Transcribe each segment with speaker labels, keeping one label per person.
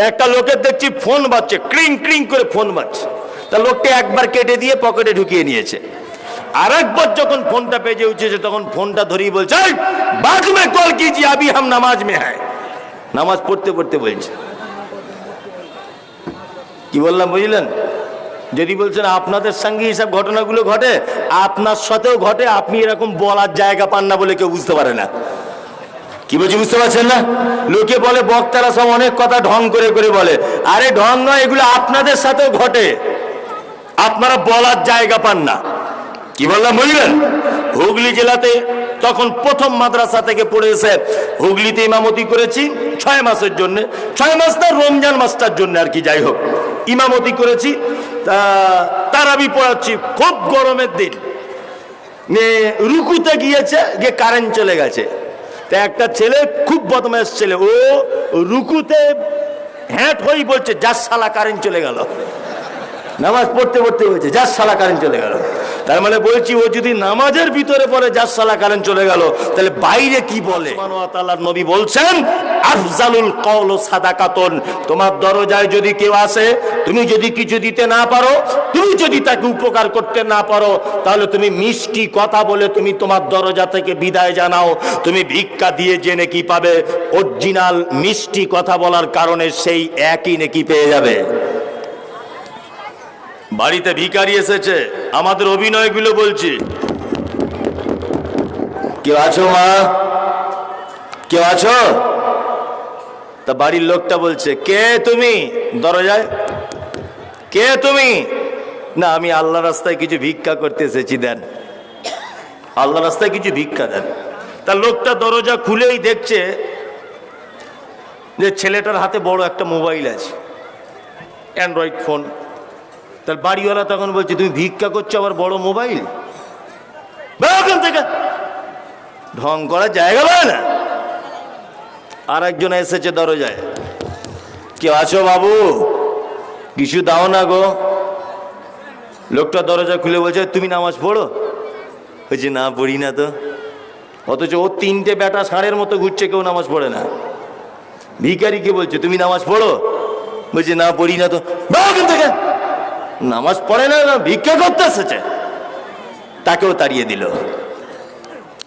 Speaker 1: একটা লোকের দেখছি ফোন বাজছে ক্রিং ক্রিং করে ফোন বাজছে। তা লোকটা একবার কেটে দিয়ে পকেটে ঢুকিয়ে নিয়েছে। আর একবার যখন ফোনটা পেজে উঠেছে তখন ফোনটা ধরিয়ে বলছে "এই, বাদ কল কিজিয়ে আবি হাম নামাজ মে হ্যায় নামাজ পড়তে পড়তে বলছে। কি বললাম বুঝলেন? যদি বলছেন আপনাদের সঙ্গে এইসব ঘটনাগুলো ঘটে আপনার সাথেও ঘটে আপনি এরকম বলার জায়গা পান না বলে কেউ বুঝতে পারে না। কি বলছি বুঝতে পারছেন না? লোকে বলে, বক্তারা সব অনেক কথা ঢং করে করে বলে। আরে ঢং নয়, এগুলো আপনাদের সাথেও ঘটে। আপনারা বলার জায়গা পান না। কি বললাম, বুঝলেন? হুগলি জেলাতে তখন প্রথম মাদ্রাসা থেকে পড়ে এসে হুগলিতে ইমামতি করেছি, ছয় মাসের জন্য। ছয় মাস না, রমজান মাসটার জন্য আর কি, যাই হোক। ইমামতি করেছি তারাবি পড়াচ্ছি, খুব গরমের দিন। রুকুতে গিয়েছে, গিয়ে কারেন্ট চলে গেছে। তা একটা ছেলে খুব বদমাস ছেলে, ও রুকুতে হ্যাঁ হই বলছে যার সালা কারেন্ট চলে গেল। নামাজ পড়তে পড়তে বলছে যার সালা কারেন্ট চলে গেল। তার মানে বলছি, ও যদি নামাজের ভিতরে পড়ে, যার সালা কারেন্ট চলে গেল, তাহলে বাইরে কি বলে? নবী বলছেন, আফজালুল কওল সাদাকাতুন। তোমার দরজায় যদি কেউ আসে, তুমি যদি কিছু দিতে না পারো, তুমি যদি তাকে উপকার করতে না পারো, তাহলে তুমি মিষ্টি কথা বলে তুমি তোমার দরজা থেকে বিদায় জানাও। তুমি ভিক্ষা দিয়ে যে নেকি পাবে? অরিজিনাল মিষ্টি কথা বলার কারণে সেই একই নেকি পেয়ে যাবে। বাড়িতে ভিখারি এসেছে। আমাদের অভিনয়গুলো বলছি। কেউ আছো, মা? কেউ আছো? তা বাড়ির লোকটা বলছে, কে তুমি? দরজায়? কে তুমি? না, আমি আল্লাহ রাস্তায় কিছু ভিক্ষা করতে এসেছি, দেন। আল্লাহ রাস্তায় কিছু ভিক্ষা দেন। তা লোকটা দরজা খুলেই দেখছে যে ছেলেটার হাতে বড় একটা মোবাইল আছে, অ্যান্ড্রয়েড ফোন। তার বাড়িওয়ালা তখন বলছে, তুমি ভিক্ষা করছ আবার বড় মোবাইল? ওখান থেকে। ঢং করার জায়গা পায় না। আর একজন এসেছে দরজায়। কেউ আছো বাবু? কিছু দাও না গো। লোকটা দরজা খুলে বলছে, তুমি নামাজ পড়ো? বলছে, না, পড়ি না তো। অথচ ও তিনটে বেটা ষাঁড়ের মতো ঘুরছে, কেউ নামাজ পড়ে না। ভিখারিকে বলছে, তুমি নামাজ পড়ো? বলছে, না, পড়ি না তো। থেকে। নামাজ পড়ে না ভিক্ষা করতে এসেছে। তাকেও তাড়িয়ে দিল।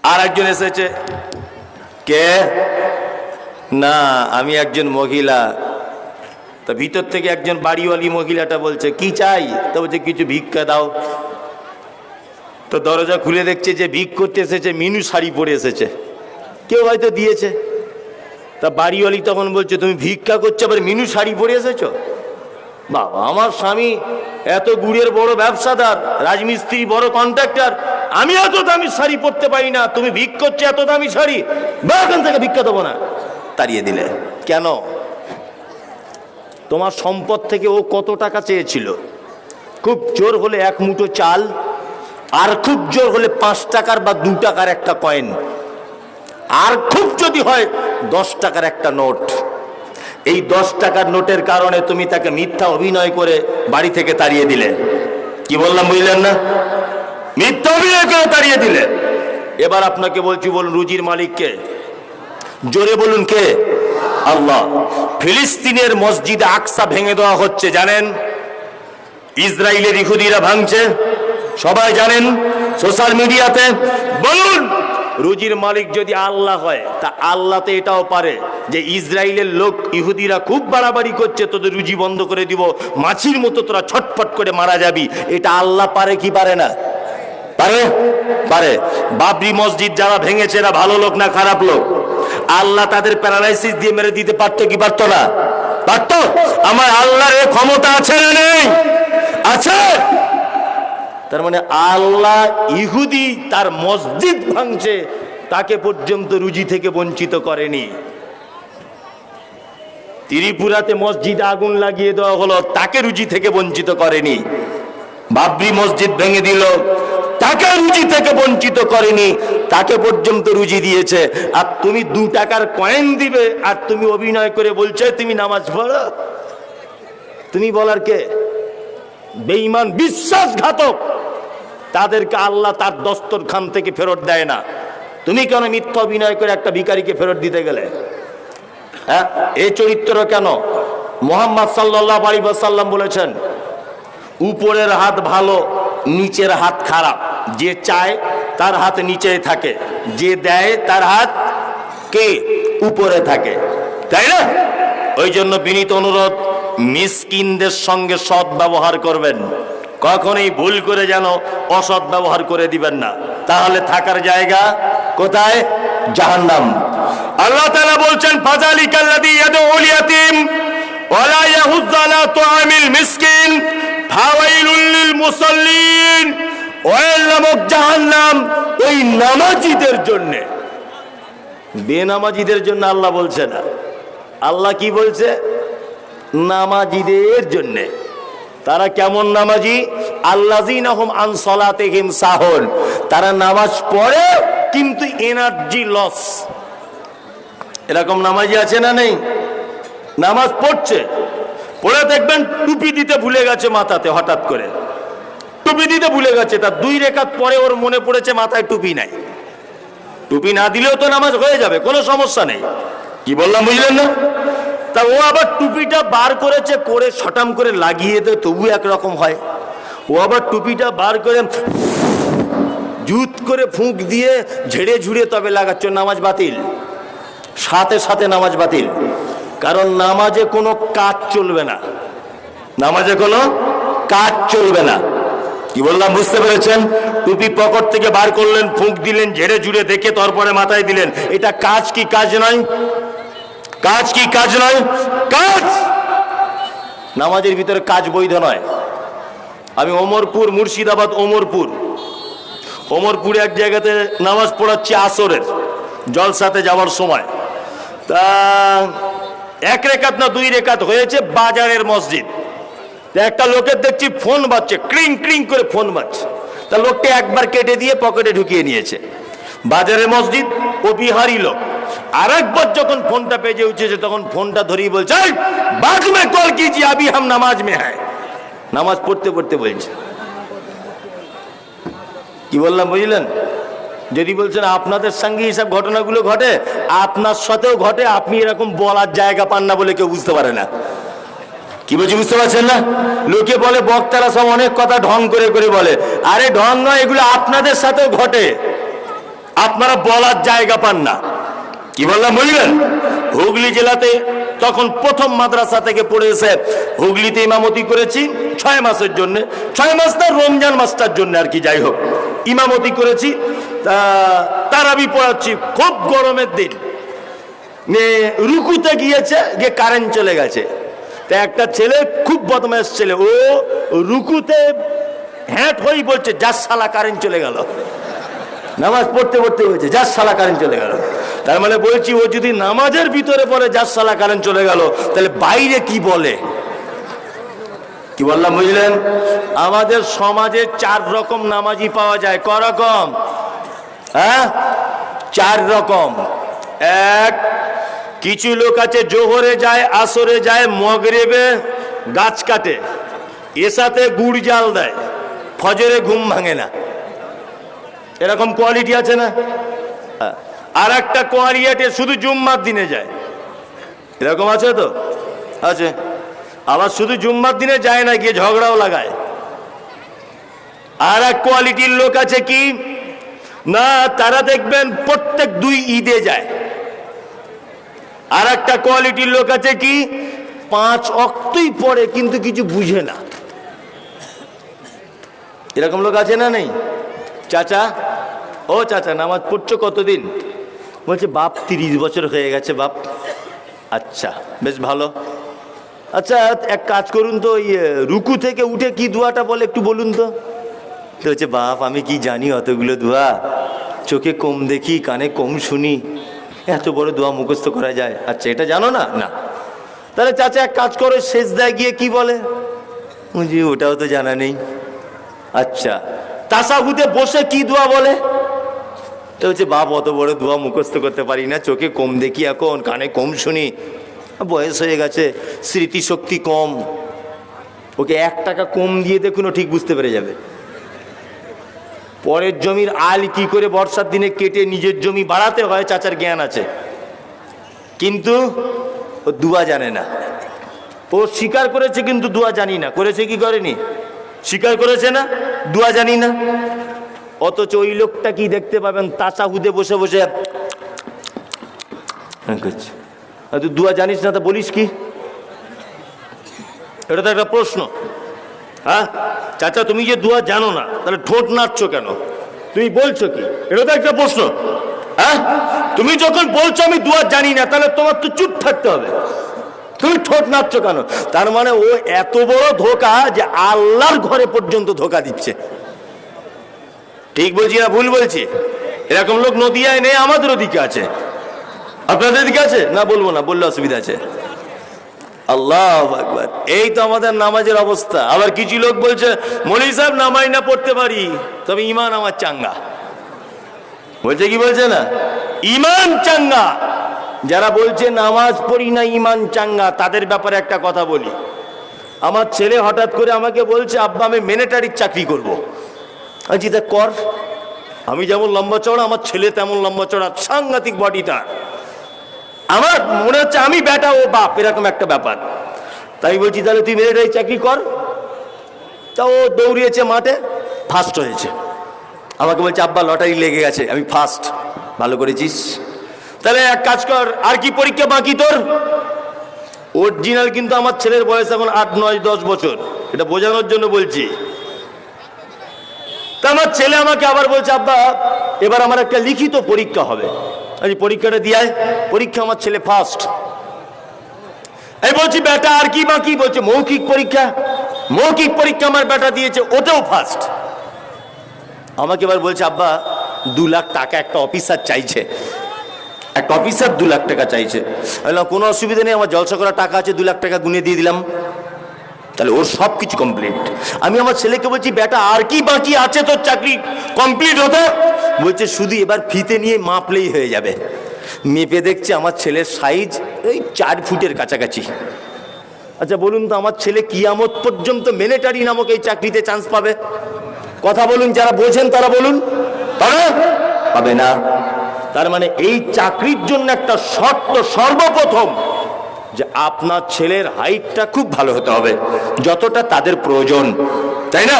Speaker 1: আর একজন এসেছে। কে? না, আমি একজন মহিলা। তা ভিতর থেকে একজন বাড়িওয়ালি মহিলাটা বলছে, কি চাই? তা বলছে, কিছু ভিক্ষা দাও। তো দরজা খুলে দেখছে যে ভিক করতে এসেছে, মিনু শাড়ি পরে এসেছে। কেউ হয়তো দিয়েছে। তা বাড়িওয়ালি তখন বলছে, তুমি ভিক্ষা করছ, আবার মিনু শাড়ি পরে এসেছ? বাবা, আমার স্বামী এত গুড়ের বড় ব্যবসাদার, রাজমিস্ত্রি, বড় কন্ট্রাক্টর আমি এত দামি শাড়ি পরতে পারি না, তুমি ভিক করছ এত দামি শাড়ি, বা এখান থেকে ভিক্ষা দেবো না। তাড়িয়ে দিলে। কেন? তোমার সম্পদ থেকে ও কত টাকা চেয়েছিল? খুব জোর হলে এক মুঠো চাল, আর খুব জোর হলে পাঁচ টাকার বা দু টাকার একটা কয়েন আর খুব যদি হয় দশ টাকার একটা নোট এই দশ টাকার নোটের কারণে তুমি তাকে মিথ্যা অভিনয় করে বাড়ি থেকে তাড়িয়ে দিলে। কি বললাম বুঝলেন না? মিথ্যা অভিনয় করে তাড়িয়ে দিলে। এবার আপনাকে বলছি, বলুন রুজির মালিককে। জোরে বলুন কে? আল্লাহ। ফিলিস্তিনের মসজিদ আকসা ভেঙে দেওয়া হচ্ছে, জানেন? ইসরায়েলের ইহুদিরা ভাঙছে। সবাই জানেন, সোশ্যাল মিডিয়াতে, বলুন। রুজির মালিক যদি আল্লাহ হয়, তা আল্লাহ তো এটাও পারে যে ইসরায়েলের লোক ইহুদিরা খুব বাড়াবাড়ি করছে, তোদের রুজি বন্ধ করে দিব, মাছির মতো তোরা ছটফট করে মারা যাবি। এটা আল্লাহ পারে কি পারে না? পারে? পারে। বাবরি মসজিদ যারা ভেঙেছে, এরা ভালো লোক না খারাপ লোক? আল্লাহ তাদের প্যারালাইসিস দিয়ে মেরে দিতে পারতো কি পারতো না? পারতো? আমার আল্লাহর ক্ষমতা আছে না নেই? আছে? তার মানে আল্লাহ ইহুদি তার মসজিদ ভাঙছে, তাকে পর্যন্ত রুজি থেকে বঞ্চিত করেনি। ত্রিপুরাতে মসজিদ আগুন লাগিয়ে দেওয়া হলো, তাকে রুজি থেকে বঞ্চিত করেনি। বাবরি মসজিদ ভেঙে দিল, তাকে রুজি থেকে বঞ্চিত করেনি, তাকে পর্যন্ত রুজি দিয়েছে। আর তুমি দু টাকার কয়েন দিবে, আর তুমি অভিনয় করে বলছো, তুমি নামাজ পড়ো? তুমি বলার কে? বেঈমান, বিশ্বাসঘাতক। তাদেরকে আল্লাহ তার দস্তরখান থেকে ফেরত দেয় না। তুমি কেন মিথ্যা অভিনয় করে একটা ভিখারিকে ফেরত দিতে গেলে? হ্যাঁ? এই চরিত্র কেন? মোহাম্মদ সাল্লাহ আলী সাল্লাম বলেছেন, উপরের হাত ভালো, নিচের হাত খারাপ। যে চায়, তার হাত নিচে থাকে। যে দেয়, তার হাত কে? উপরে থাকে। তাই না? ওই জন্য বিনীত অনুরোধ, মিসকিনদের সঙ্গে সৎ ব্যবহার করবেন। কখনোই ভুল করে যেন অসৎ ব্যবহার করে দিবেন না। তাহলে থাকার জায়গা কোথায়? জাহান্নাম। আল্লাহ তাআলা বলছেন ফাজালিকাল্লাযী ইয়াদউল ইয়াতীম ওয়ালা ইয়াহুজ্জু আলা তুআমিল মিসকিন, ফাওয়াইলুল লিল মুসাল্লিন। ওয়াইল নামক জাহান্নাম ওই নামাজীদের জন্য। বেনামাজীদের জন্য আল্লাহ বলছে না। আল্লাহ কি বলছে? নামাজীদের জন্য। তারা কেমন নামাজি? সাহুন তারা নামাজ পড়ে, কিন্তু এনার্জি লস এরকম নামাজি আছে না নেই? নামাজ পড়ছে। পড়ে দেখবেন টুপি দিতে ভুলে গেছে মাথাতে, হঠাৎ করে। টুপি দিতে ভুলে গেছে তার দুই রেখাত পরে ওর মনে পড়েছে মাথায় টুপি নাই। টুপি না দিলেও তো নামাজ হয়ে যাবে, কোনো সমস্যা নেই। কি বললাম, বুঝলেন না? তা ও আবার টুপিটা বার করেছে করে সটাম করে লাগিয়ে দেয় তবু একরকম হয়। ও আবার টুপিটা বার করে জুত করে ফুঁক দিয়ে ঝেড়ে ঝুড়ে তবে লাগাচ্ছ, নামাজ বাতিল। সাথে সাথে নামাজ বাতিল। কারণ নামাজে কোনো কাজ চলবে না। নামাজে কোনো কাজ চলবে না। কি বললাম, বুঝতে পেরেছেন? টুপি পকেট থেকে বার করলেন, ফুঁক দিলেন, ঝেড়ে ঝুড়ে দেখে তারপরে মাথায় দিলেন। এটা কাজ কি কাজ নয়? কাজ কি কাজ নয়? কাজ! নামাজের ভিতরে কাজ বৈধ নয়। আমি ওমরপুর, মুর্শিদাবাদ, ওমরপুর। ওমরপুরে এক জায়গাতে নামাজ পড়াচ্ছি আসরের, জলসাতে যাওয়ার সময়। তা এক রেখাত না দুই রেখাত হয়েছে বাজারের মসজিদ। একটা লোকের দেখছি ফোন বাজছে, ক্রিং ক্রিং করে ফোন বাজছে। তা লোকটা একবার কেটে দিয়ে পকেটে ঢুকিয়ে নিয়েছে। বাজারের মসজিদ, ও বিহারি লোক। আর একবার যখন ফোনটা পেজে উঠেছে তখন ফোনটা ধরিয়ে বলছে "এই, বাদ মে কল কিজি আবি হাম নামাজ মে হ্যায়? নামাজ পড়তে পড়তে বলছে। কি বললাম বুঝলেন? যদি বলছেন আপনাদের সঙ্গে এইসব ঘটনাগুলো ঘটে আপনার সাথেও ঘটে আপনি এরকম বলার জায়গা পান না বলে কেউ বুঝতে পারে না। কি বলছি বুঝতে পারছেন না? লোকে বলে বক্তারা সব অনেক কথা ঢং করে করে বলে। আরে ঢং নয় এগুলো আপনাদের সাথেও ঘটে। আপনারা বলার জায়গা পান না। কি বললাম, বুঝলেন? হুগলি জেলাতে তখন প্রথম মাদ্রাসা থেকে পড়ে এসে হুগলিতে ইমামতি করেছি ছয় মাসের জন্য। ছয় মাস না, রমজান মাসটার জন্য আর কি, যাই হোক। ইমামতি করেছি। তারাবি পড়াচ্ছি। খুব গরমের দিন। রুকুতে গিয়েছে, গিয়ে কারেন্ট চলে গেছে। তা একটা ছেলে, খুব বদমাস ছেলে, ও রুকুতে হ্যাট হই বলছে, যার সালা কারেন্ট চলে গেল। নামাজ পড়তে পড়তে বলছে, যার সালা কারেন্ট চলে গেল। তার মানে বলছি, ও যদি নামাজের ভিতরে পড়ে, যার সালা কারেন্ট চলে গেল, তাহলে বাইরে কি বলে? কি বললাম, বুঝলেন? আমাদের সমাজে চার রকম নামাজি পাওয়া যায়। ক রকম? হ্যাঁ? চার রকম। এক, কিছু লোক আছে, জোহরে যায়, আসরে যায়, মগরেবে গাছ কাটে। এসাতে গুড় জাল দেয়। ফজরে ঘুম ভাঙে না। এরকম কোয়ালিটি আছে না? হ্যাঁ। আর একটা কোয়ালিটি শুধু জুম্মার দিনে যায়। এরকম আছে তো? আছে। আবার শুধু জুম্মার দিনে যায় না, গিয়ে ঝগড়াও লাগায়। আর এক কোয়ালিটির লোক আছে কি? না, তারা দেখবেন প্রত্যেক দুই ঈদে যায়। আর একটা কোয়ালিটির লোক আছে কি? পাঁচ অক্তই পড়ে, কিন্তু কিছু বুঝে না। এরকম লোক আছে না নেই? চাচা? ও চাচা, নামাজ পড়ছো কতদিন? বলছে, বাপ তিরিশ বছর হয়ে গেছে বাপ। আচ্ছা বেশ ভালো। আচ্ছা এক কাজ করুন তো ওই রুকু থেকে উঠে কি দোয়াটা বলে একটু বলুন তো। তো হচ্ছে বাপ, আমি কি জানি অতগুলো দোয়া। চোখে কম দেখি, কানে কম শুনি। এত বড় দোয়া মুখস্থ করা যায়। আচ্ছা এটা জানো না? না। তাহলে চাচা, এক কাজ করো, শেষ দেয় গিয়ে কি বলে? ওটাও তো জানা নেই। আচ্ছা তাসাহুদে বসে কি দোয়া বলে? তো হচ্ছে বাপ, অত বড় দোয়া মুখস্থ করতে পারি না, চোখে কম দেখি এখন, কানে কম শুনি। বয়স হয়ে গেছে, স্মৃতিশক্তি কম। ওকে এক টাকা কম দিয়ে দেখুন ঠিক বুঝতে পেরে যাবে। পরের জমির আল কি করে বর্ষার দিনে কেটে নিজের জমি বাড়াতে হয়, চাচার জ্ঞান আছে। কিন্তু ও দুয়া জানে না। ও স্বীকার করেছে, কিন্তু দুয়া জানি না। করেছে কি করেনি? স্বীকার করেছে না, দুয়া জানি না। অথচ ওই লোকটা কি দেখতে পাবেন? তাসা হুদে বসে বসে হ্যাঁ, তুই দুয়া জানিস না তা বলিস কি? এটা তো একটা প্রশ্ন। হ্যাঁ? চাচা তুমি যে দুয়া জানো না তাহলে ঠোঁট নাচছো কেন? তুমি বলছো কি? এটা তো একটা প্রশ্ন। হ্যাঁ? তুমি যখন বলছো আমি দুয়া জানি না তাহলে তোমার তো চুপ থাকতে হবে। তুমি ঠোঁট নাচছো কেন? তার মানে ও এত বড় ধোকা যে আল্লাহর ঘরে পর্যন্ত ধোকা দিচ্ছে। ঠিক বলছি না, ভুল বলছি? এরকম লোক নদিয়ায় নেই, আমাদের ওদিকে আছে। আপনাদের দিকে আছে? না, বলব না, বললে অসুবিধা আছে। আল্লাহ আকবার। এই তো আমাদের নামাজের অবস্থা। আবার কিছু লোক বলছে মনি সাহেব নামাই না পড়তে পারি। তবে ইমান আমার চাঙ্গা। বলছে কি বলছে না? ইমান চাঙ্গা। যারা বলছে নামাজ পড়ি না ইমান চাঙ্গা, তাদের ব্যাপারে একটা কথা বলি। আমার ছেলে হঠাৎ করে আমাকে বলছে, আব্বা, আমি মিলিটারির চাকরি করব। আছি তা কর। আমি যেমন লম্বা চড়া, আমার ছেলে তেমন লম্বা চড়া, সাংঘাতিক বডি তার। আমার মনে হচ্ছে আমি বেটা ও বাপ, এরকম একটা ব্যাপার। তাই বলছি, তাহলে তুই মিলিটারি চাকরি কর। তা ও দৌড়িয়েছে মাঠে ফার্স্ট হয়েছে। আমাকে বলছে, আব্বা লটারি লেগে গেছে, আমি ফার্স্ট ভালো করেছিস। তাহলে এক কাজ কর, আর কি পরীক্ষা বাকি তোর? অরিজিনাল কিন্তু আমার ছেলের বয়স এখন আট, নয়, দশ বছর। এটা বোঝানোর জন্য বলছি। তা আমার ছেলে আমাকে আবার বলছে, আব্বা, এবার আমার একটা লিখিত পরীক্ষা হবে। আমি পরীক্ষাটা দিয়ায় পরীক্ষা আমার ছেলে ফার্স্ট আমি বলছি, বেটা, আর কি বাকি? বলছে, মৌখিক পরীক্ষা। মৌখিক পরীক্ষা আমার বেটা দিয়েছে ওটাও ফার্স্ট আমাকে এবার বলছে, আব্বা, দু লাখ টাকা একটা অফিসার চাইছে। একটা অফিসার দু লাখ টাকা চাইছে। কোনো অসুবিধা নেই, আমার জলসা করা টাকা আছে, দু লাখ টাকা গুনে দিয়ে দিলাম। তাহলে ওর সব কিছু কমপ্লিট আমি আমার ছেলেকে বলছি, বেটা, আর কি বাকি আছে তোর চাকরি? কমপ্লিট হতে? বলছে, শুধু এবার ফিতে নিয়ে মাপলেই হয়ে যাবে। মেপে দেখছে আমার ছেলের সাইজ ওই চার ফুটের কাছাকাছি। আচ্ছা বলুন তো, আমার ছেলে কিয়ামত পর্যন্ত মিলিটারি নামক এই চাকরিতে চান্স পাবে? কথা বলুন, যারা বোঝেন তারা বলুন। পাবে না। তার মানে এই চাকরির জন্য একটা শর্ত সর্বপ্রথম। যে আপনার ছেলের হাইটটা খুব ভালো হতে হবে, যতটা তাদের প্রয়োজন। তাই না?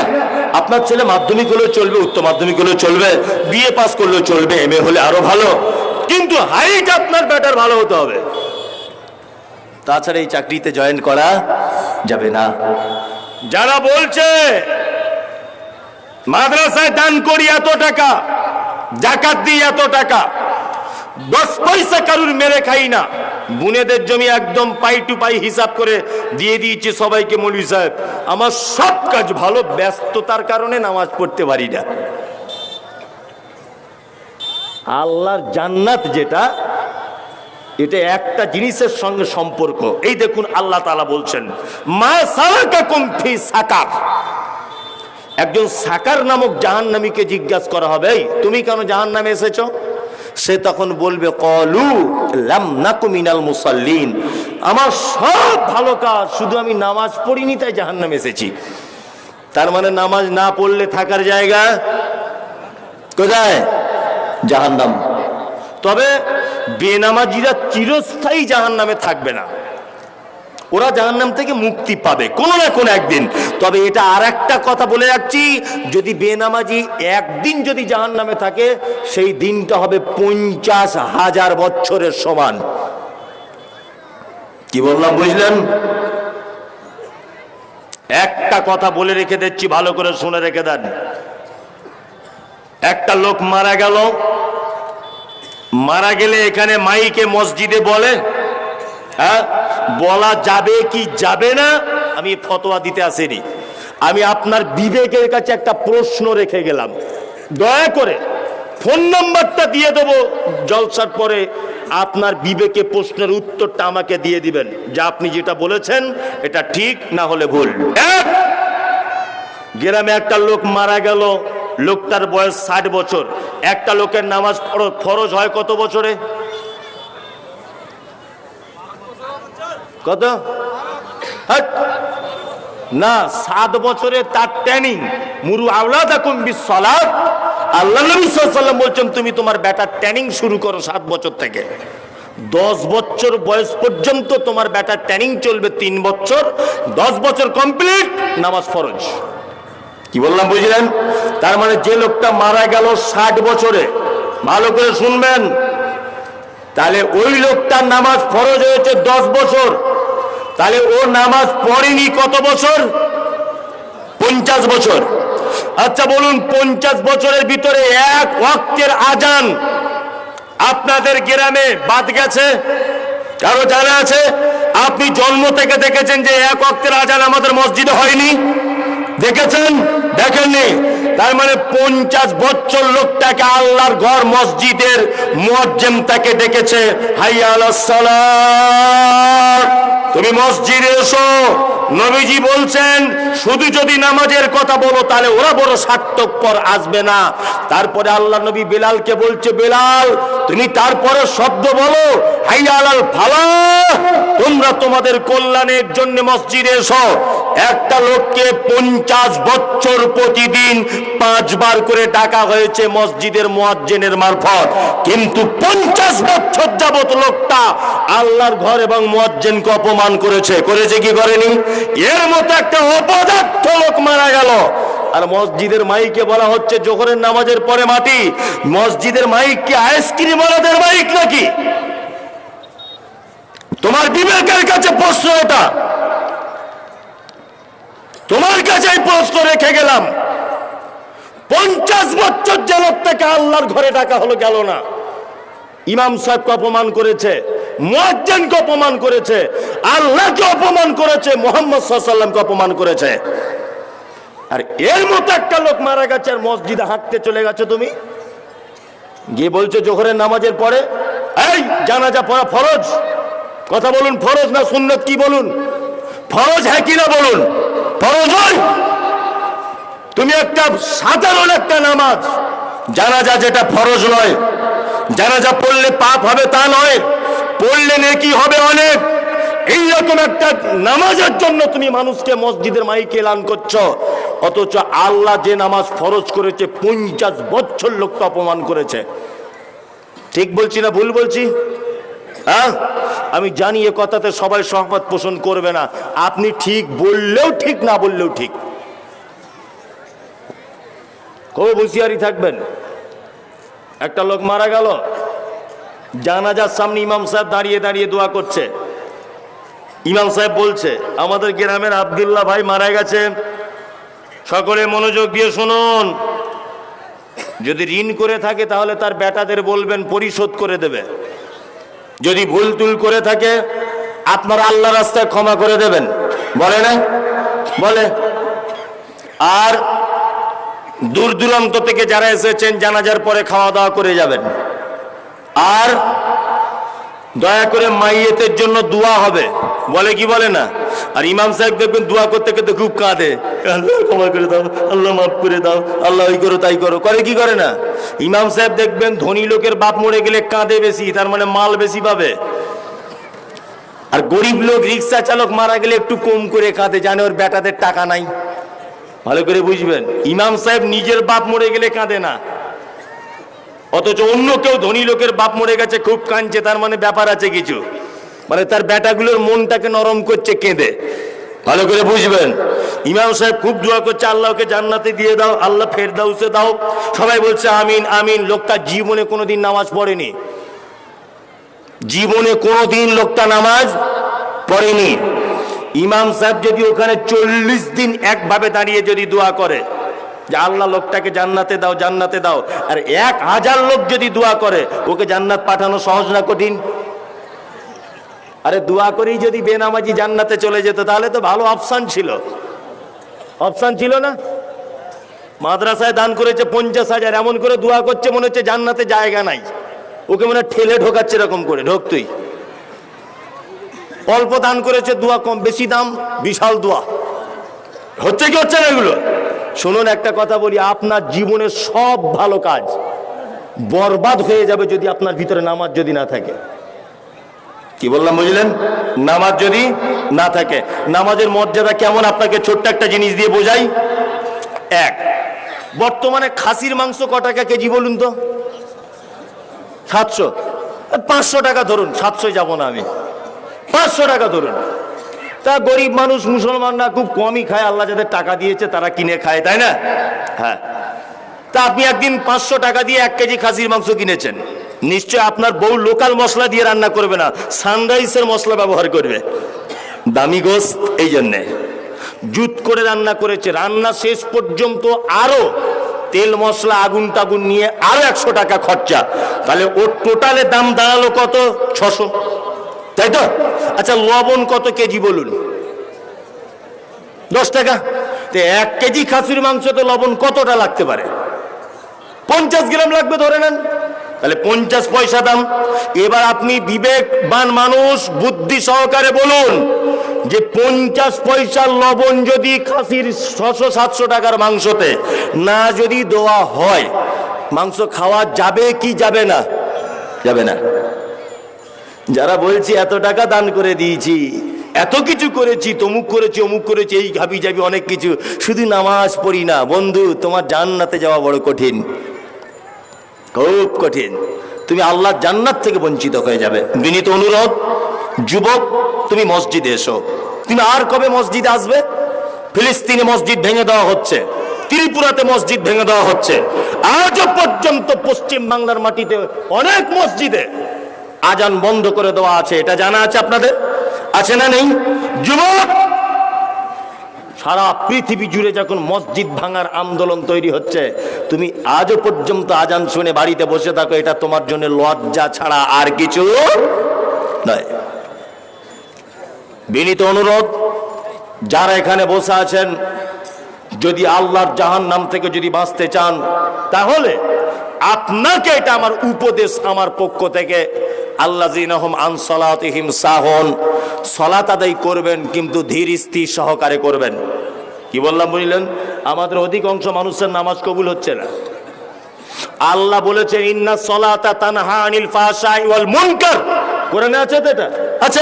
Speaker 1: আপনার ছেলে মাধ্যমিক হলেও চলবে, উচ্চ মাধ্যমিক হলেও চলবে বিএ পাস করলেও চলবে এম হলে আরও ভালো। কিন্তু হাইট আপনার ব্যাটার ভালো হতে হবে। তাছাড়া এই চাকরিতে জয়েন করা যাবে না। যারা বলছে, মাদ্রাসায় দান করি এত টাকা, জাকাত দিই এত টাকা, দশ পয়সা কারুর মেরে খাই না। বুনেদের জমি একদম পাই টু পাই হিসাব করে দিয়ে দিয়েছি সবাইকে মৌলী সাহেব। আমার সব কাজ ভালো, ব্যস্ততার কারণে নামাজ পড়তে পারি না। আল্লাহর জান্নাত যেটা, এটা একটা জিনিসের সঙ্গে সম্পর্ক। এই দেখুন আল্লাহ তালা বলছেন, মা কুমফি সাকার। একজন সাকার নামক জাহান্নামীকে জিজ্ঞাসা করা হবে তুমি কেন জাহান নামে এসেছ? সে তখন বলবে, কলু মিনাল মুসাল্লিন। আমার সব ভালো কাজ, শুধু আমি নামাজ পড়িনি, তাই জাহান নামে এসেছি। তার মানে নামাজ না পড়লে থাকার জায়গা কোথায়? জাহান্নাম। তবে বেনামাজিরা চিরস্থায়ী জাহান নামে থাকবে না। ওরা জাহান্নাম থেকে মুক্তি পাবে, কোনো না কোনো একদিন। তবে এটা আর একটা কথা বলে যাচ্ছি যদি বেনামাজি একদিন যদি জাহান্নামে থাকে, সেই দিনটা হবে পঞ্চাশ হাজার বছরের সমান। কি বললাম, বুঝলেন? একটা কথা বলে রেখে দিচ্ছি, ভালো করে শুনে রেখে দেন। একটা লোক মারা গেল, মারা গেলে এখানে মাইকে মসজিদে বলে হ্যাঁ? বলা যাবে কি যাবে না, আমি ফতোয়া দিতে আসিনি। আমি আপনার বিবেকের কাছে একটা প্রশ্ন রেখে গেলাম। দয়া করে ফোন নাম্বারটা দিয়ে দেবো, জলসার পরে আপনার বিবেকে প্রশ্নের উত্তরটা আমাকে দিয়ে দিবেন। যে আপনি যেটা বলেছেন, এটা ঠিক, না হলে ভুল। গ্রামে একটা লোক মারা গেল, লোকটার বয়স ষাট বছর। একটা লোকের নামাজ ফরজ হয় কত বছরে? কত। না, সাত বছরে তার ট্রেনিং মুরু আওলাদ এখন বিশ্বলাদ আল্লাহ নবী সাল্লাম বলছেন, তুমি তোমার বেটার ট্রেনিং শুরু করো সাত বছর থেকে। দশ বছর বয়স পর্যন্ত তোমার ব্যাটার ট্রেনিং চলবে তিন বছর। দশ বছর কমপ্লিট নামাজ ফরজ। কি বললাম, বুঝলেন? তার মানে যে লোকটা মারা গেল ষাট বছরে, ভালো করে শুনবেন। তাহলে ওই লোকটার নামাজ ফরজ হয়েছে দশ বছর। তাহলে ও নামাজ পড়েনি কত বছর? পঞ্চাশ বছর। আচ্ছা বলুন, পঞ্চাশ বছরের ভিতরে এক ওয়াক্তের আজান আপনাদের গ্রামে বাদ গেছে? কারও জানা আছে? আপনি জন্ম থেকে দেখেছেন যে এক অক্তের আজান আমাদের মসজিদে হয়নি? দেখেছেন? দেখেননি? তার মানে পঞ্চাশ বছর লোকটাকে আল্লাহর ঘর মসজিদের মুয়াজ্জেম তাকে ডেকেছে, হাইয়া আলাস সালাত। তুমি মসজিদে এসো। নবীজি বলছেন, শুধু যদি নামাজের কথা বলো, তাহলে ওরা বড় স্বার্থপর আসবে না। তারপরে আল্লাহ নবী বেলালকে বলছে, বেলাল, তুমি তারপরে শব্দ বলো, হাইয়া আলাল ফালা তোমরা তোমাদের কল্যাণের জন্য মসজিদে এসো। একটা লোককে পঞ্চাশ বছর প্রতিদিন পাঁচবার করে ডাকা হয়েছে মসজিদের মোয়াজ্জেনের মারফত। কিন্তু পঞ্চাশ বছর যাবত লোকটা আল্লাহর ঘর এবং মোয়াজ্জেনকে অপমান করেছে। করেছে কি করেনি? এর মতো একটা অপদার্থ লোক মারা গেল। আর মসজিদের মাইকে বলা হচ্ছে জোহরের নামাজের পরে মাটি। মসজিদের মাইক কি আইসক্রিম ওয়ালাদের মাইক নাকি? তোমার বিবেকের কাছে প্রশ্ন এটা। তোমার কাছে প্রশ্ন রেখে গেলাম। পঞ্চাশ বছর যে লোকটাকে আল্লাহর ঘরে ডাকা হলো, গেল না। ইমাম সাহেবকে অপমান করেছে, মুয়াজ্জিনকে অপমান করেছে, আল্লাহকে অপমান করেছে, মোহাম্মদ সাল্লামকে অপমান করেছে। আর এর মতো একটা লোক মারা গেছে আর মসজিদে হাঁটতে চলে গেছে তুমি? গিয়ে বলছো জোহরের নামাজের পরে, এই, জানাজা পড়া ফরজ? কথা বলুন, ফরজ না সুন্নত কি বলুন? ফরজ হ্যাঁ কি না বলুন? ফরজ তুমি একটা সাধারণ একটা নামাজ। জানাজা যেটা ফরজ নয়, জানাজা পড়লে পাপ হবে তা নয়, পড়লে নেকি হবে অনেক। এইরকম একটা নামাজের জন্য তুমি মানুষকে মসজিদের মাইকে এলান করছ। অথচ আল্লাহ যে নামাজ ফরজ করেছে, পঞ্চাশ বছর লোককে অপমান করেছে। ঠিক বলছি না ভুল বলছি? হ্যাঁ? আমি জানি এ কথাতে সবাই সহমত পোষণ করবে না। আপনি ঠিক বললেও ঠিক, না বললেও ঠিক। খুব হুঁশিয়ারি থাকবেন? একটা লোক মারা গেল। জানাজার সামনে ইমাম সাহেব দাঁড়িয়ে দাঁড়িয়ে দোয়া করছে। ইমাম সাহেব বলছে, আমাদের গ্রামের আবদুল্লাহ ভাই মারা গেছে। সকলে মনোযোগ দিয়ে শুনুন। যদি ঋণ করে থাকে তাহলে তার বেটাদের বলবেন, পরিশোধ করে দেবে। যদি ভুল তুল করে থাকে, আপনার আল্লাহ রাস্তায় ক্ষমা করে দেবেন। বলে না? বলে। আর দূর দূরান্ত থেকে যারা এসেছেন, জানাজার পরে খাওয়া দাওয়া করে যাবেন। আর দয়া করে মাইয়েতের জন্য দোয়া হবে। বলে কি বলে না? আর ইমাম সাহেব দেখবেন দোয়া করতে করতে খুব কাঁদে। আল্লাহ ক্ষমা করে দাও, আল্লাহ মাফ করে দাও, আল্লাহ ওই করো, তাই করো। করে কি করে না? ইমাম সাহেব দেখবেন ধনী লোকের বাপ মরে গেলে কাঁদে বেশি, তার মানে মাল বেশি পাবে। আর গরিব লোক রিক্সা চালক মারা গেলে একটু কম করে কাঁদে, জানে ওর বেটাদের টাকা নাই। ভালো করে বুঝবেন, ইমাম সাহেব নিজের বাপ মরে গেলে কাঁদে না। অথচ অন্য কেউ ধনী লোকের বাপ মরে গেছে, খুব কাঁদছে, তার মানে ব্যাপার আছে কিছু। মানে তার বেটাগুলোর মনটাকে নরম করছে, কেঁদে। ভালো করে বুঝবেন। ইমাম সাহেব খুব দোয়া করছে, আল্লাহকে জান্নাতে দিয়ে দাও, আল্লাহ ফের দাউসে দাও। সবাই বলছে, আমিন আমিন। লোকটা জীবনে কোনোদিন নামাজ পড়েনি। জীবনে কোনোদিন লোকটা নামাজ পড়েনি। ইমাম সাহেব যদি ওখানে চল্লিশ দিন একভাবে দাঁড়িয়ে যদি দোয়া করে, যে আল্লাহ লোকটাকে জান্নাতে দাও জান্নাতে দাও, আর এক হাজার লোক যদি দোয়া করে, ওকে জান্নাত পাঠানো সহজ না কঠিন? আরে দোয়া করেই যদি বেনামাজি জান্নাতে চলে যেত, তাহলে তো ভালো অপশান ছিল। অপশান ছিল না? মাদ্রাসায় দান করেছে পঞ্চাশ হাজার, এমন করে দোয়া করছে মনে হচ্ছে জান্নাতে জায়গা নাই। ওকে মনে ঠেলে ঢোকাচ্ছে এরকম করে, ঢোক তুই। অল্প দান করেছে, দোয়া কম, বেশি দাম, বিশাল দোয়া। হচ্ছে কি হচ্ছে না এগুলো? শুনুন, একটা কথা বলি, আপনার জীবনের সব ভালো কাজ বরবাদ হয়ে যাবে যদি আপনার ভিতরে নামাজ যদি না থাকে। কি বললাম, বুঝলেন? নামাজ যদি না থাকে, নামাজের মর্যাদা কেমন? আপনাকে ছোট্ট একটা জিনিস দিয়ে বোঝাই। এক, বর্তমানে খাসির মাংস ক টাকা কেজি বলুন তো? সাতশো। পাঁচশো টাকা ধরুন সাতশো যাব না আমি। পাঁচশো টাকা ধরুন। তা গরিব মানুষ মুসলমানরা খুব কমই খায়। আল্লাহ যাদের টাকা দিয়েছে, তারা কিনে খায়, তাই না? হ্যাঁ। তা আপনি একদিন পাঁচশো টাকা দিয়ে এক কেজি খাসির মাংস কিনেছেন। নিশ্চয় আপনার বউ লোকাল মশলা দিয়ে রান্না করবে না সানরাইসের মশলা ব্যবহার করবে। দামি গোস্ত, এই জন্যে। জুত করে রান্না করেছে, রান্না শেষ পর্যন্ত আরও তেল মশলা আগুন টাগুন নিয়ে আরও একশো টাকা খরচা। তাহলে ওর টোটালে দাম দাঁড়াল কত? ছশো। তাই তো? আচ্ছা লবণ কত কেজি বলুন? দশ টাকা। তো এক কেজি খাসির মাংসতে লবণ কতটা লাগতে পারে? পঞ্চাশ গ্রাম লাগবে, ধরে নেন। তাহলে পঞ্চাশ পয়সা দাম। এবার আপনি বিবেকবান মানুষ, বুদ্ধি সহকারে বলুন যে পঞ্চাশ পয়সার লবণ যদি খাসির ছশো সাতশো টাকার মাংসতে না যদি দেওয়া হয়, মাংস খাওয়া যাবে কি যাবে না? যাবে না। যারা বলছি, এত টাকা দান করে দিয়েছি, এত কিছু করেছি, তমুক করেছি, অমুক করেছি, এই ঘাবি যাবি অনেক কিছু, শুধু নামাজ পড়ি না। বন্ধু, তোমার জান্নাতে যাওয়া বড় কঠিন। খুব কঠিন। তুমি আল্লাহ জান্নাত থেকে বঞ্চিত হয়ে যাবে। বিনীত অনুরোধ, যুবক, তুমি মসজিদে এসো। তুমি আর কবে মসজিদে আসবে? ফিলিস্তিনে মসজিদ ভেঙে দেওয়া হচ্ছে। ত্রিপুরাতে মসজিদ ভেঙে দেওয়া হচ্ছে। আজও পর্যন্ত পশ্চিম বাংলার মাটিতে অনেক মসজিদে আজান বন্ধ করে দেওয়া আছে। এটা জানা আছে আপনাদের? আছে না নেই? যুবক সারা পৃথিবী জুড়ে যখন মসজিদ ভাঙার আন্দোলন তৈরি হচ্ছে, তুমি আজও পর্যন্ত আজান শুনে বাড়িতে বসে থাকো, এটা তোমার জন্য লজ্জা ছাড়া আর কিছু নয়। বিনীত অনুরোধ, যারা এখানে বসে আছেন, যদি আল্লাহর জাহান নাম থেকে যদি বাঁচতে চান, তাহলে আপনাকে এটা আমার উপদেশ আমার পক্ষ থেকে আল্লাহ জিনহম সাহন, সলাত আদায় করবেন, কিন্তু ধীর স্থির সহকারে করবেন। কি বললাম বুঝলেন? আমাদের অধিকাংশ মানুষের নামাজ কবুল হচ্ছে না। আল্লাহ বলেছেন ইন্না সলাতা তানহা আনিল ফাহশাই ওয়াল মুনকার। কোরআনে আছে তো এটা? আছে।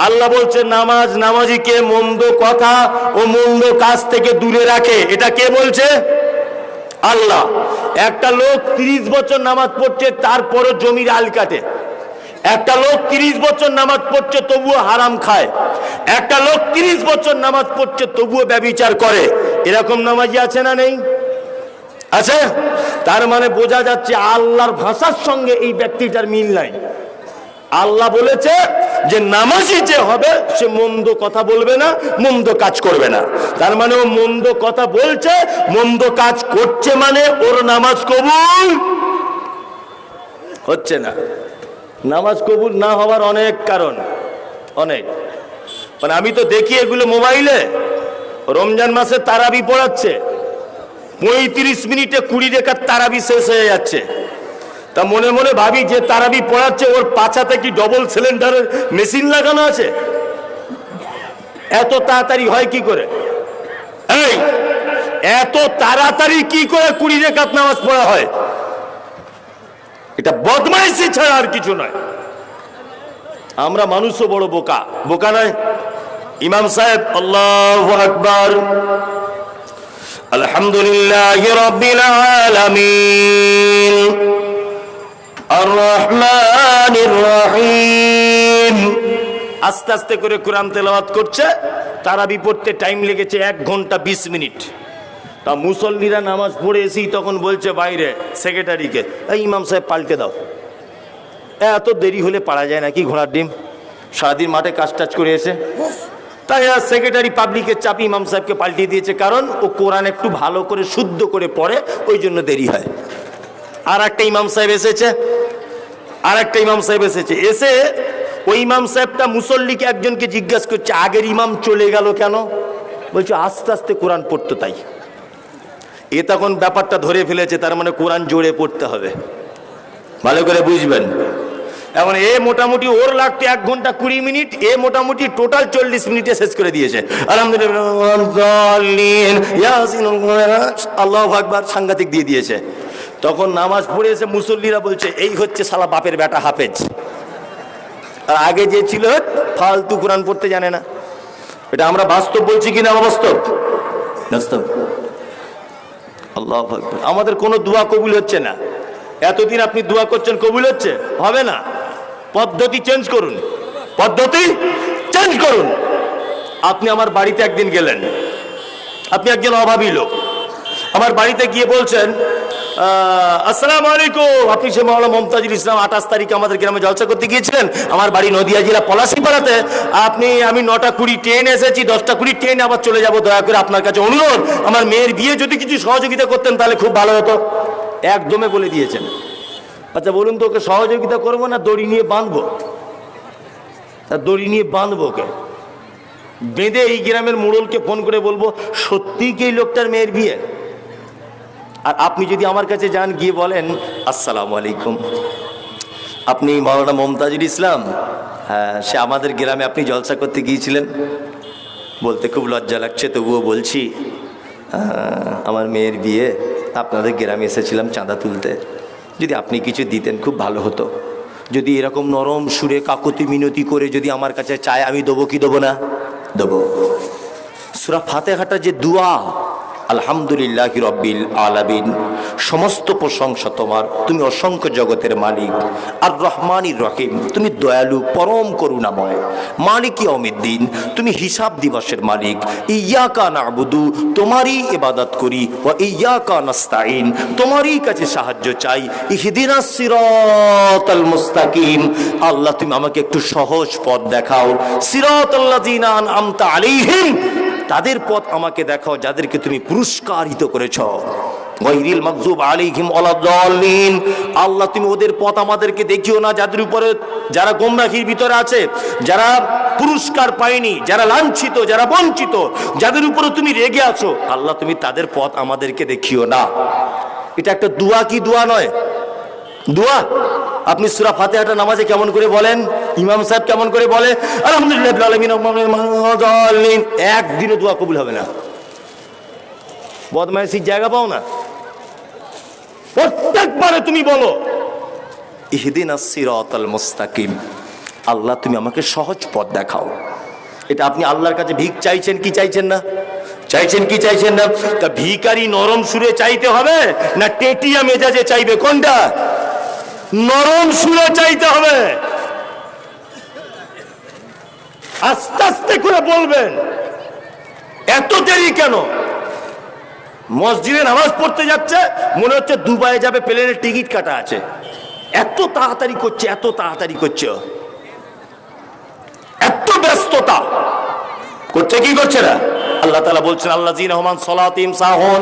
Speaker 1: আল্লাহ বলছে, নামাজ নামাজিকে মন্দ কথা ও মন্দ কাজ থেকে দূরে রাখে। এটা কে বলছে? আল্লাহ। একটা লোক 30 বছর নামাজ পড়ছে, তারপরও জমির আল কাটে। একটা লোক 30 বছর নামাজ পড়ছে, তবুও হারাম খায়। একটা লোক 30 বছর নামাজ পড়ছে, তবুও ব্যভিচার করে। এরকম নামাজি আছে না নেই? আছে? তার মানে বোঝা যাচ্ছে আল্লাহর ভাষার সঙ্গে এই ব্যক্তিটার মিল নাই। আল্লাহ বলেছে যে নামাজি যে হবে, সে মন্দ কথা বলবে না, মন্দ কাজ করবে না। তার মানে ও মন্দ কথা বলছে, মন্দ কাজ করছে মানে ওর নামাজ কবুল হচ্ছে না। নামাজ কবুল না হওয়ার অনেক কারণ, অনেক। মানে আমি তো দেখি এগুলো মোবাইলে। রমজান মাসে তারাবি পড়াচ্ছে। পঁয়ত্রিশ মিনিটে কুড়ি রেখার তারাবি শেষ হয়ে যাচ্ছে। তা মনে মনে ভাবি যে তারাবি পড়াচ্ছে, ওর পাছাতে কি ডবল সিলিন্ডারের মেশিন লাগানো আছে? এত তাড়াতাড়ি হয় কি করে? এই, এত তাড়াতাড়ি কি করে কুড়ি রেখাত নামাজ পড়া হয়? এটা বদমাইশি ছাড়া আর কিছু নয় আমরা মানুষও বড় বোকা বোকা নয় ইমাম সাহেব আল্লাহ আকবার الحمد لله رب العالمين الرحمن الرحيم আস্তে আস্তে করে কোরআন তেলাওয়াত করছে তারাবি পড়তে টাইম লেগেছে এক ঘন্টা বিশ মিনিট তা মুসল্লিরা নামাজ পড়ে এসেই তখন বলছে, বাইরে সেক্রেটারিকে এই ইমাম সাহেব পাল্টে দাও। এত দেরি হলে পারা যায় নাকি ঘোড়ার ডিম? সারাদিন মাঠে কাজ টাজ করে এসে। তাই আর সেক্রেটারি পাবলিকের চাপ ইমাম সাহেবকে পাল্টিয়ে দিয়েছে, কারণ ও কোরআন একটু ভালো করে, শুদ্ধ করে পড়ে, ওই জন্য দেরি হয়। আর একটা ইমাম সাহেব এসেছে আর একটা ইমাম সাহেব এসেছে। এসে ওই ইমাম সাহেবটা মুসল্লিকে একজনকে জিজ্ঞাসা করছে, আগের ইমাম চলে গেল কেন? বলছে, আস্তে আস্তে কোরআন পড়তো তাই। এ তখন ব্যাপারটা ধরে ফেলেছে, তার মানে কোরআন জোরে পড়তে হবে। ভালো করে বুঝবেন। এখন এ মোটামুটি ওর লাগতো এক ঘণ্টা কুড়ি মিনিট, এ মোটামুটি টোটাল চল্লিশ মিনিটে শেষ করে দিয়েছে। আল্লাহ আকবার সাংঘাতিক দিয়ে দিয়েছে। তখন নামাজ পড়ে এসে মুসল্লিরা বলছে, এই হচ্ছে সালা বাপের বেটা হাফেজ। আর আগে যে ছিল, ফালতু কোরআন পড়তে জানে না। এটা আমরা বাস্তব বলছি কিনা অবাস্তব বাস্তব। আল্লাহ। আমাদের কোনো দোয়া কবুল হচ্ছে না। এতদিন আপনি দোয়া করছেন, কবুল হচ্ছে? হবে না। পদ্ধতি চেঞ্জ করুন। পদ্ধতি চেঞ্জ করুন। আপনি আমার বাড়িতে একদিন গেলেন। আপনি একজন অভাবী লোক। আমার বাড়িতে গিয়ে বলছেন আসসালামু আলাইকুম। আপনি সে মাওলানা মমতাজুল ইসলাম আঠাশ তারিখে আমাদের গ্রামে জলসা করতে গিয়েছিলেন। আমার বাড়ি নদিয়া জেলা পলাশি পাড়াতে আপনি, আমি নটা কুড়ি ট্রেন এসেছি, দশটা কুড়ি ট্রেন আবার চলে যাব। দয়া করে আপনার কাছে অনুরোধ, আমার মেয়ের বিয়ে যদি কিছু সহযোগিতা করতেন তাহলে খুব ভালো হতো। একদমে বলে দিয়েছেন। আচ্ছা বলুন তো, ওকে সহযোগিতা করব না দড়ি নিয়ে বাঁধবো? তা দড়ি নিয়ে বাঁধবো ওকে। বেঁধে এই গ্রামের মোড়লকে ফোন করে বলব সত্যি কি লোকটার মেয়ের বিয়ে? আর আপনি যদি আমার কাছে যান গিয়ে বলেন আসসালামু আলাইকুম। আপনি মাওলানা মমতাজুল ইসলাম? হ্যাঁ সে আমাদের গ্রামে আপনি জলসা করতে গিয়েছিলেন। বলতে খুব লজ্জা লাগছে তবুও বলছি আহ, আমার মেয়ের বিয়ে আপনাদের গ্রামে এসেছিলাম চাঁদা তুলতে। যদি আপনি কিছু দিতেন খুব ভালো হতো। যদি এরকম নরম সুরে কাকতি মিনতি করে যদি আমার কাছে চায় আমি দেবো কি দেবো না? দেবো। সুরা ফাতেহাটা যে দুয়া আলহামদুলিল্লাহ রব্বিল আলামিন। সমস্ত প্রশংসা তোমার। তুমি অসংখ্য জগতের মালিক। আর রহমানির রহিম। তুমি দয়ালু, পরম করুণাময়। মালিকই অমিদ্দিন তুমি হিসাব দিবসের মালিক। ইয়াকা নাবুদু। তোমারই ইবাদত করি। ও ইয়াকা নাস্তাইন তোমারই কাছে সাহায্য চাই। ইহদিনা সিরাতাল মুস্তাকিম। আল্লাহ, তুমি আমাকে একটু সহজ পথ দেখাও। সিরাতাল্লাযিনা আনআমতা আলাইহিম। তাদের পথ আমাকে দেখাও, যাদেরকে তুমি পুরস্কারিত করেছ। গৈরিল মকজুব আলাইহিম ওয়ালাদ-দাল্লিন আল্লাহ, তুমি ওদের পথ আমাদেরকে দেখিও না, যাদের উপরে যারা গোমরাহির ভিতরে আছে, যারা পুরস্কার পায়নি, যারা লাঞ্ছিত, যারা বঞ্চিত, যাদের উপরে তুমি রেগে আছো। আল্লাহ, তুমি তাদের পথ আমাদেরকে দেখিও না। এটা একটা দোয়া কি দোয়া নয়? দোয়া? আপনি সুরা ফাতেহাটা নামাজে কেমন করে বলেন? ইমাম সাহেব কেমন করে বলে। একদিনে দোয়া কবুল হবে না। বদমাইশির জায়গা পাও না। প্রত্যেকবারে তুমি বলো, ইহদিন সিরাতাল মুস্তাকিম। আল্লাহ, তুমি আমাকে সহজ পথ দেখাও। এটা আপনি আল্লাহর কাছে ভিক চাইছেন, কি চাইছেন না? চাইছেন, কি চাইছেন না? তা ভিকারি নরম সুরে চাইতে হবে না টেটিয়া মেজাজে চাইবে? কোনটা? নরম সুরে চাইতে হবে। আস্তে আস্তে করে বলবেন, এত দেরি কেন? মসজিদে নামাজ পড়তে যাচ্ছে, মনে হচ্ছে দুবাই যাবে, প্লেনের টিকিট কাটা আছে। এত তাড়াতাড়ি করছে, এত তাড়াতাড়ি করছে। এত ব্যস্ততা। করছে কি করছে না? আল্লাহ তালা বলছেন আল্লাহ রহমান সলাতিম সাহন।